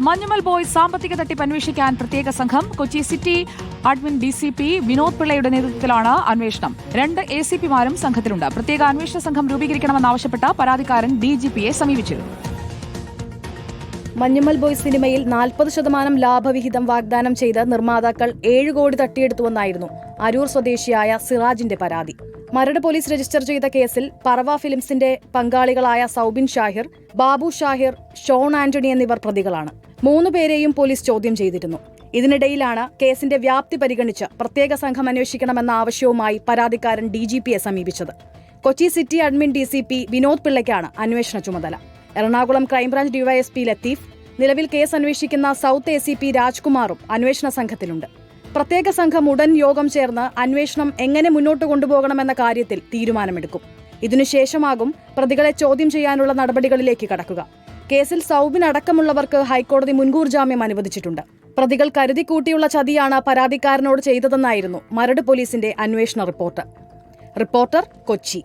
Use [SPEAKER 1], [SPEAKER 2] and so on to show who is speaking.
[SPEAKER 1] Manjummel boys സാമ്പത്തിക തട്ടിപ്പ് അന്വേഷിക്കാൻ പ്രത്യേക സംഘം. Kochi city admin D C P Vinod പിള്ളയുടെ നേതൃത്വത്തിലാണ് അന്വേഷണം. രണ്ട് എ സി പിമാരും സംഘത്തിലുണ്ട്. പ്രത്യേക അന്വേഷണ സംഘം രൂപീകരിക്കണമെന്നാവശ്യപ്പെട്ട പരാതിക്കാരൻ ഡി ജി പിയെ സമീപിച്ചിരുന്നു.
[SPEAKER 2] മഞ്ഞുമൽ ബോയ്സ് സിനിമയിൽ നാൽപ്പത് ശതമാനം ലാഭവിഹിതം വാഗ്ദാനം ചെയ്ത് നിർമ്മാതാക്കൾ ഏഴ് കോടി തട്ടിയെടുത്തുവെന്നായിരുന്നു അരൂർ സ്വദേശിയായ സിറാജിന്റെ പരാതി. മരട് പോലീസ് രജിസ്റ്റർ ചെയ്ത കേസിൽ പറവ ഫിലിംസിന്റെ പങ്കാളികളായ സൗബിൻ ഷാഹിർ ബാബു ഷാഹിർ ഷോൺ ആന്റണി എന്നിവർ പ്രതികളാണ്. മൂന്നു പേരെയും പോലീസ് ചോദ്യം ചെയ്തിരുന്നു. ഇതിനിടയിലാണ് കേസിന്റെ വ്യാപ്തി പരിഗണിച്ച് പ്രത്യേക സംഘം അന്വേഷിക്കണമെന്ന ആവശ്യവുമായി പരാതിക്കാരൻ ഡി ജി പിയെ സമീപിച്ചത്. Kochi city admin D C P Vinod പിള്ളയ്ക്കാണ് അന്വേഷണ ചുമതല. Ernakulam crime branch DYSP Latheef നിലവിൽ കേസ് അന്വേഷിക്കുന്ന സൗത്ത് എ സി പി രാജ്കുമാറും അന്വേഷണ സംഘത്തിലുണ്ട്. പ്രത്യേക സംഘം ഉടൻ യോഗം ചേർന്ന് അന്വേഷണം എങ്ങനെ മുന്നോട്ട് കൊണ്ടുപോകണമെന്ന കാര്യത്തിൽ തീരുമാനമെടുക്കും. ഇതിനുശേഷമാകും പ്രതികളെ ചോദ്യം ചെയ്യാനുള്ള നടപടികളിലേക്ക് കടക്കുക. കേസിൽ സൗബിൻ അടക്കമുള്ളവർക്ക് ഹൈക്കോടതി മുൻകൂർ ജാമ്യം അനുവദിച്ചിട്ടുണ്ട്. പ്രതികൾ കരുതിക്കൂട്ടിയുള്ള ചതിയാണ് പരാതിക്കാരനോട് ചെയ്തതെന്നായിരുന്നു മരട് പോലീസിന്റെ അന്വേഷണ റിപ്പോർട്ട്. റിപ്പോർട്ടർ കൊച്ചി.